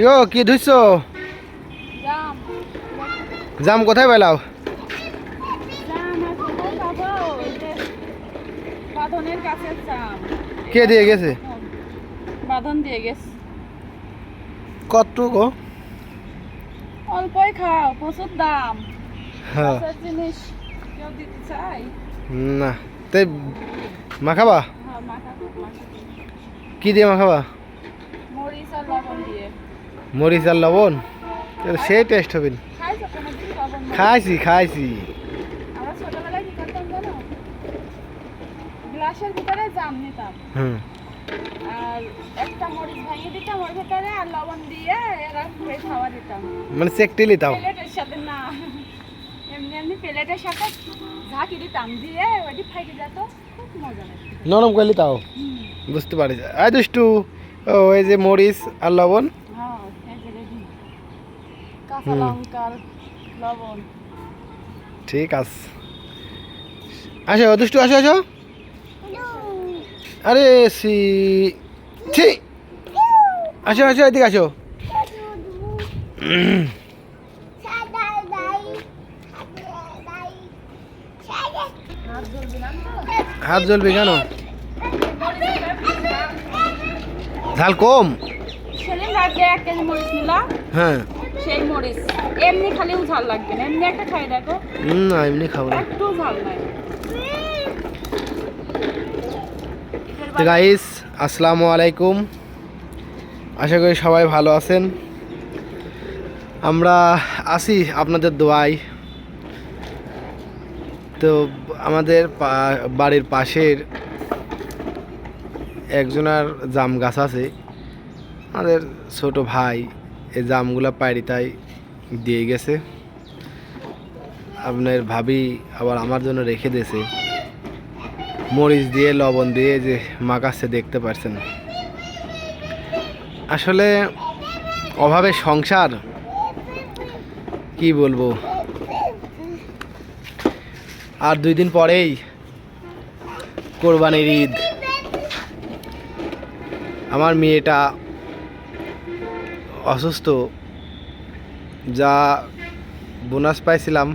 কি গো কি ধুইছো? জাম। কোথায় পেলাও? কে দিয়ে গেছে? বাঁধন দিয়ে গেছে। কত গো? অল্পই খাও প্রচুর দাম। হ্যাঁ। জিনিস কেউ দিতে চাই না তাই মাখাবা হ্যাঁ কি দিয়ে মাখাবা মরিচ আর লবণ দিয়ে। মরিচ আর লবণ সেই টেস্ট হবে। খাইছো? খাইছি খাইছি। আমরা ছোটবেলায় কি করতাম জানো? গ্লাসের ভিতরে জাম নিতাম। হুম। আর একটা মরিচ ভাঙিয়ে দিতাম ওর ভেতরে আর লবণ দিয়ে এরা খাওয়া দিতাম। মানে চেকটিলি তাও প্লেটের সাথে না। এমনি এমনি প্লেটের সাথে ঝাঁকি দিতাম দিয়ে ওটি ফাইটে যেত খুব মজা নরম করলি তাও বুঝতে পারি। আয় দুষ্টু ও এই যে মরিচ আর লবণ কাঁচা হুম। লঙ্কার লবণ। ঠিক আছে আসো দুষ্টু আসো আসো। আরে সি ছি। আসো আসো এদিকে আসো। হাত জ্বলবে কেন? ঝাল কম। হ্যাঁ। সেই মরিচ। এমনি খালিও ঝাল লাগবে না। এমনি একটা খাই দেখো। হুম, না এমনি খাব না। একটু ঝাল নাই। গাইস আসসালামু আলাইকুম। আশা করি সবাই ভালো আছেন। আমরা আছি আপনাদের দোয়াই তো আমাদের বাড়ির পাশের একজনার জাম গাছ আছে। আমাদের ছোট ভাই এই জামগুলা পায়রিতাই দিয়ে গেছে। আপনার ভাবি আবার আমার জন্য রেখে দিয়েছে। মরিচ দিয়ে, লবণ দিয়ে যে মাখাচ্ছে, দেখতে পারছেন। আসলে অভাবে সংসার, কি বলব? আর দুই দিন পরেই কোরবানির ঈদ। আমার মেয়েটা অসুস্থ যা বোনাস পাইছিলাম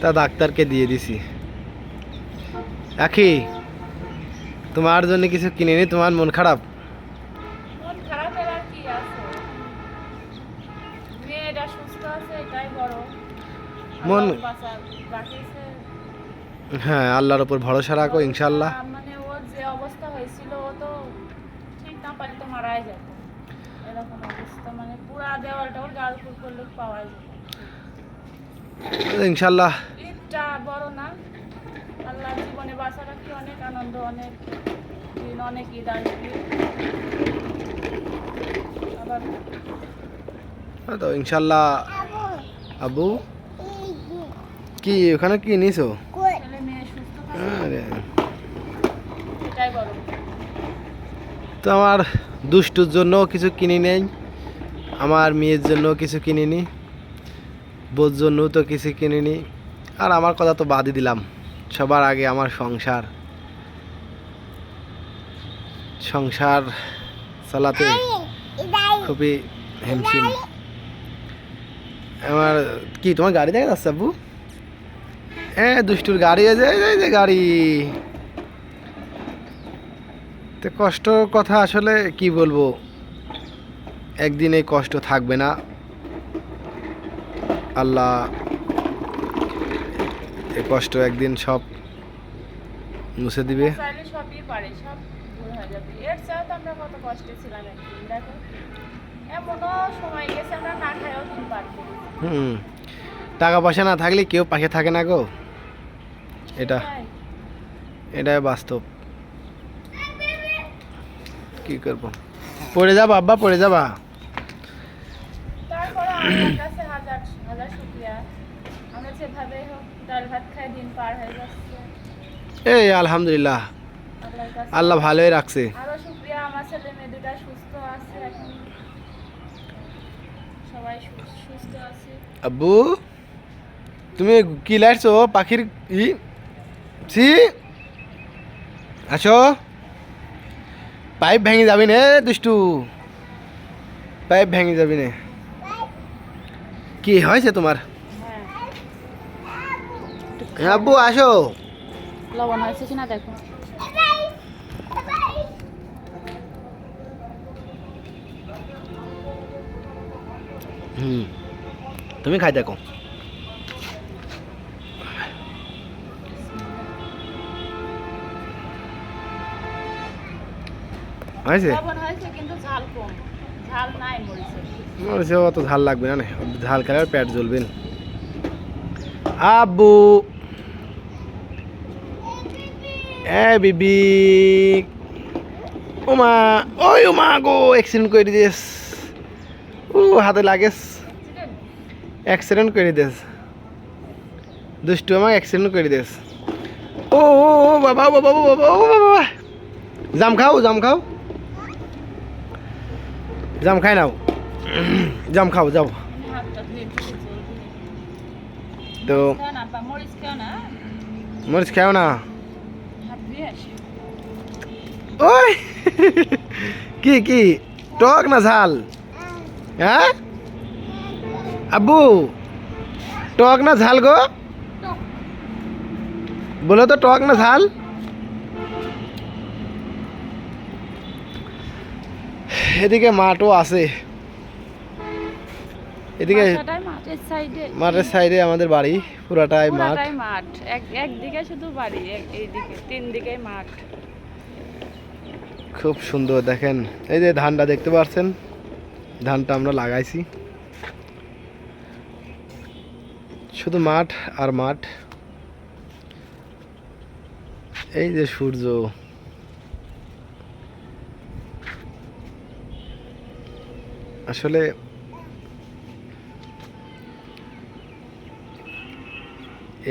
তা ডাক্তারকে দিয়ে দিছি। আখি তোমার জন্য কিছু কিনে নি তোমার মন খারাপ? মন হ্যাঁ আল্লাহর উপর ভরসা রাখো ইনশাল্লাহ মানে ওর যে অবস্থা হয়েছিল ও তো ঠিক না তো মারাই এরকম অবস্থা মানে পুরা দেওয়ালটা ওর গাল করলে পাওয়া যেত ইনশাল্লাহ। ঈদটা বড় না। আল্লাহ জীবনে বাঁচা রাখি অনেক আনন্দ অনেক দিন অনেক ঈদ আসবে। আবার হ্যাঁ তো ইনশাল্লাহ। আবু কি ওখানে কি নিছো? এটাই তো আমার দুষ্টুর জন্য কিছু কিনি নেই। আমার মেয়ের জন্য কিছু কিনিনি বোর জন্য তো কিছু কিনিনি। আর আমার কথা তো বাদই দিলাম সবার আগে আমার সংসার। সংসার চালাতে খুবই হিমশিম। আমার কি তোমার গাড়ি দেখা যাচ্ছে আব্বু? হ্যাঁ দুষ্টুর গাড়ি আছে এই যে গাড়ি। তো কষ্টর কথা আসলে কি বলব? একদিন এই কষ্ট থাকবে না। আল্লাহ এই কষ্ট একদিন সব মুছে দিবে। চাইলে সবই পারে সব দূর যাবে। এর চেয়েও তো আমরা কত কষ্টে ছিলাম একদিন দেখো। এমনও সময় গেছে আমরা না খাইও দিন পার হুম টাকা পয়সা না থাকলে কেউ পাশে থাকে না গো। এটা? এটাই বাস্তব। কি করব? পড়ে যাবা আব্বা পড়ে যাবা। তারপরে কাছে হাজার হাজার শুক্রিয়া। আমরা যেভাবে হোক ডাল ভাত খাই দিন পার হয়ে যাচ্ছে। এই আলহামদুলিল্লাহ। আল্লাহ ভালোই রাখছে। আরও শুক্রিয়া আমার ছেলে মেয়ে দুটা সুস্থ আছে এখন। সবাই সুস্থ আছে। আব্বু তুমি কি লাইটছো? পাখির ই ছি। আসো। পাইপ ভেঙে যাবি নে দুষ্টু। পাইপ ভেঙে যাবি না। কি হয়েছে তোমার? হ্যাঁ। আব্বু আসো। লবণ হয়েছে কিনা দেখো। হুম তুমি খাই দেখো। হয়েছে? হয়েছে কিন্তু ঝাল কম। মরিচে অত ঝাল লাগবে না ঝাল খেলে পেট জ্বলবে না। আব্বু। এ বিবি। ওমা ওই ওমা গো অ্যাক্সিডেন্ট করে দিস ও হাতে লাগেস। অ্যাক্সিডেন্ট করে দিস দুষ্টু আমাকে অ্যাক্সিডেন্ট করে ও ও বাবা বাবা বাবা, ও, বাবা। জাম খাও জাম খাও। জাম খাই নাও। জাম খাও, যাও। তো মরিচ খাও না? ওই, কি কি? টক না ঝাল? হ্যাঁ? আব্বু, টক না ঝাল গো? বলো তো, টক না ঝাল? এদিকে মাঠও আছে। এদিকে মাঠের সাইডে আমাদের বাড়ি পুরাটাই মাঠ। মাঠ। একদিকে শুধু বাড়ি এইদিকে তিন দিকে মাঠ। খুব সুন্দর দেখেন। এই যে ধানটা দেখতে পাচ্ছেন? ধানটা আমরা লাগাইছি। শুধু মাঠ আর মাঠ। এই যে সূর্য। আসলে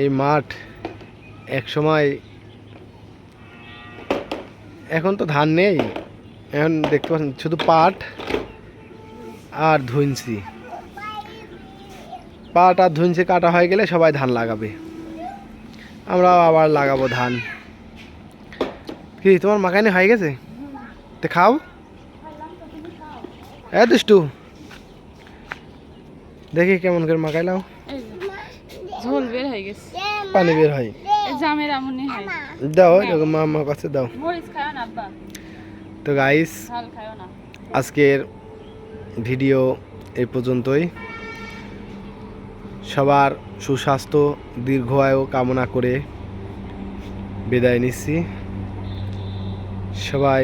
এই মাঠ এক সময় এখন তো ধান নেই, এখন দেখতে পাচ্ছেন শুধু পাট আর ধুনছি পাট আর ধুনছি কাটা হয়ে গেলে সবাই ধান লাগাবে। আমরা আবার লাগাবো ধান। কি, তোমার মাখানি হয়ে গেছে? তো খাও। এ দুষ্টু। দেখি কেমন করে মাখাইলাও ঝোল বের হয়ে গেছে। পানি বের হয়। জামের এমনই হয় দাও এরকম মা আমার কাছে দাও। মরিচ খাও না আব্বা। তো গাইস আজকের ভিডিও এই পর্যন্তই। সবার সুস্বাস্থ্য দীর্ঘ আয়ু কামনা করে বিদায় নিচ্ছি। সবাই